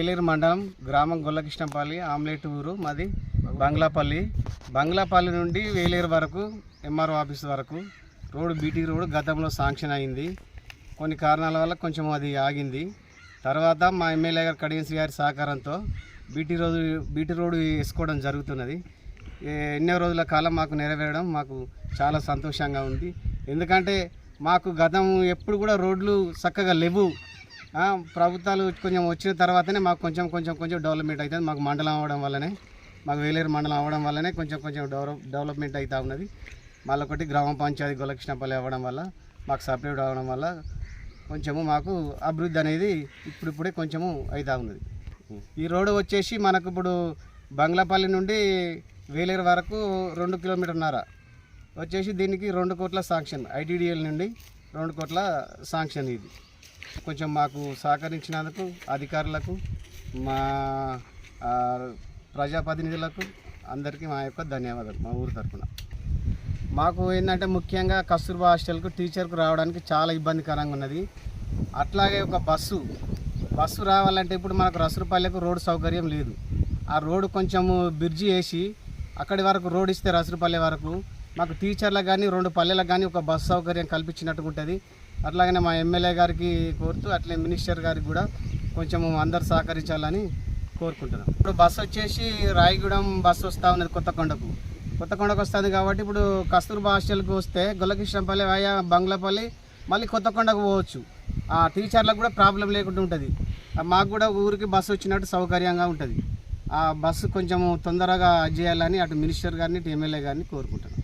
వేలేరు మండలం గ్రామం గొల్లకృష్ణపల్లి ఆమ్లెట్ ఊరు మాది బంగ్లాపల్లి. బంగ్లాపల్లి నుండి వేలేరు వరకు ఎంఆర్ఓ ఆఫీస్ వరకు రోడ్డు బీటీ రోడ్ గతంలో శాంక్షన్ అయింది. కొన్ని కారణాల వల్ల కొంచెం అది ఆగింది. తర్వాత మా ఎమ్మెల్యే గారు కడియన్సి గారి సహకారంతో బీటీ రోజు బీటీ రోడ్డు వేసుకోవడం జరుగుతున్నది. ఎన్నో రోజుల కాలం మాకు నెరవేరడం మాకు చాలా సంతోషంగా ఉంది. ఎందుకంటే మాకు గతం ఎప్పుడు కూడా రోడ్లు చక్కగా లేవు. ప్రభుత్వాలు కొంచెం వచ్చిన తర్వాతనే మాకు కొంచెం కొంచెం కొంచెం డెవలప్మెంట్ అవుతుంది. మాకు మండలం అవ్వడం వల్లనే మాకు వేలేరు మండలం అవ్వడం వల్లనే కొంచెం కొంచెం డెవలప్ డెవలప్మెంట్ అవుతూ ఉన్నది. మళ్ళీ ఒకటి గ్రామ పంచాయతీ గొలక్షణపల్లి అవ్వడం వల్ల మాకు సపరేట్ అవ్వడం వల్ల కొంచెము మాకు అభివృద్ధి అనేది ఇప్పుడిప్పుడే కొంచెము అవుతూ ఉన్నది. ఈ రోడ్డు వచ్చేసి మనకు ఇప్పుడు బంగ్లాపల్లి నుండి వేలేరు వరకు రెండు కిలోమీటర్న్నర వచ్చేసి దీనికి రెండు కోట్ల శాంక్షన్ ఐటీడీఎల్ నుండి రెండు కోట్ల శాంక్షన్ ఇది. కొంచెం మాకు సహకరించినందుకు అధికారులకు మా ప్రజాప్రతినిధులకు అందరికీ మా యొక్క ధన్యవాదాలు మా ఊరు తరఫున మాకు ఏంటంటే ముఖ్యంగా కస్తూర్బా హాస్టల్కు టీచర్కు రావడానికి చాలా ఇబ్బందికరంగా ఉన్నది. అట్లాగే ఒక బస్సు బస్సు రావాలంటే ఇప్పుడు మనకు రసరుపల్లెకు రోడ్డు సౌకర్యం లేదు. ఆ రోడ్డు కొంచెము బ్రిడ్జి వేసి అక్కడి వరకు రోడ్ ఇస్తే రసరుపల్లె వరకు మాకు టీచర్లకు కానీ రెండు పల్లెలకు కానీ ఒక బస్సు సౌకర్యం కల్పించినట్టుగా ఉంటుంది. అట్లాగనే మా ఎమ్మెల్యే గారికి కోరుతూ అట్లే మినిస్టర్ గారికి కూడా కొంచెం అందరు సహకరించాలని కోరుకుంటున్నాం. ఇప్పుడు బస్సు వచ్చేసి రాయగూడెం బస్సు వస్తూ ఉన్నది కొత్తకొండకు. కొత్తకొండకు వస్తుంది కాబట్టి ఇప్పుడు కస్తూర్బా హాస్టల్కి వస్తే గొల్లకృష్ణపల్లి వాయా బంగ్లాపల్లి మళ్ళీ కొత్తకొండకు పోవచ్చు. ఆ టీచర్లకు కూడా ప్రాబ్లం లేకుండా ఉంటుంది. మాకు కూడా ఊరికి బస్సు వచ్చినట్టు సౌకర్యంగా ఉంటుంది. ఆ బస్సు కొంచెం తొందరగా చేయాలని అటు మినిస్టర్ గారిని ఎమ్మెల్యే గారిని కోరుకుంటున్నాను